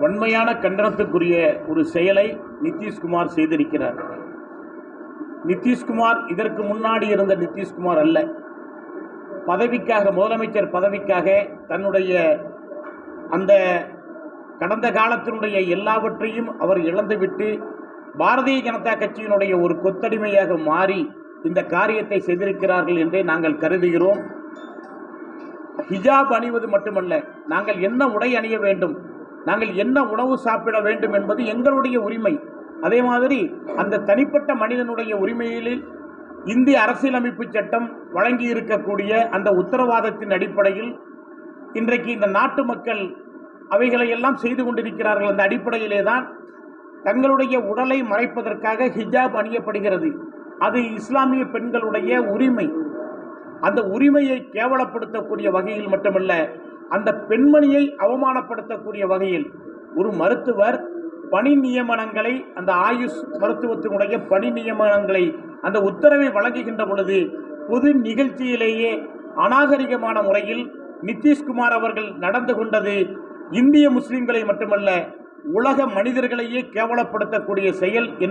வன்மையான கண்டனத்துக்குரிய ஒரு செயலை நிதிஷ்குமார் செய்திருக்கிறார். நிதிஷ்குமார் இதற்கு முன்னாடி இருந்த நிதிஷ்குமார் அல்ல. பதவிக்காக முதலமைச்சர் பதவிக்காக தன்னுடைய அந்த கடந்த காலத்தினுடைய எல்லாவற்றையும் அவர் இழந்துவிட்டு பாரதிய ஜனதா கட்சியினுடைய ஒரு கொத்தடிமையாக மாறி இந்த காரியத்தை செய்திருக்கிறார்கள் என்றே நாங்கள் கருதுகிறோம். ஹிஜாப் அணிவது மட்டுமல்ல நாங்கள் என்ன உடை அணிய வேண்டும்? நாங்கள் என்ன உணவு சாப்பிட வேண்டும் என்பது எங்களுடைய உரிமை. அதே மாதிரி அந்த தனிப்பட்ட மனிதனுடைய உரிமையில் இந்திய அரசியலமைப்பு சட்டம் வழங்கி இருக்கக்கூடிய அந்த உத்தரவாதத்தின் அடிப்படையில் இன்றைக்கு இந்த நாட்டு மக்கள் அவைகளை எல்லாம் செய்து கொண்டிருக்கிறார்கள் அந்த அடிப்படையிலே தான் தங்களுடைய உடலை மறைப்பதற்காக ஹிஜாப் அணியப்படுகிறது. அது இஸ்லாமிய பெண்களுடைய உரிமை. அந்த உரிமையை கேவலப்படுத்தக்கூடிய வகையில் மட்டுமல்ல அந்த பெண்மணியை அவமானப்படுத்தக்கூடிய வகையில் ஒரு மருத்துவர் பணி நியமனங்களை அந்த ஆயுஷ் மருத்துவத்தினுடைய பணி நியமனங்களை அந்த உத்தரவை வழங்குகின்ற பொழுது பொது நிகழ்ச்சியிலேயே அநாகரிகமான முறையில் நிதிஷ்குமார் அவர்கள் நடந்து கொண்டது இந்திய முஸ்லிம்களை மட்டுமல்ல உலக மனிதர்களையே கேவலப்படுத்தக்கூடிய செயல் என்று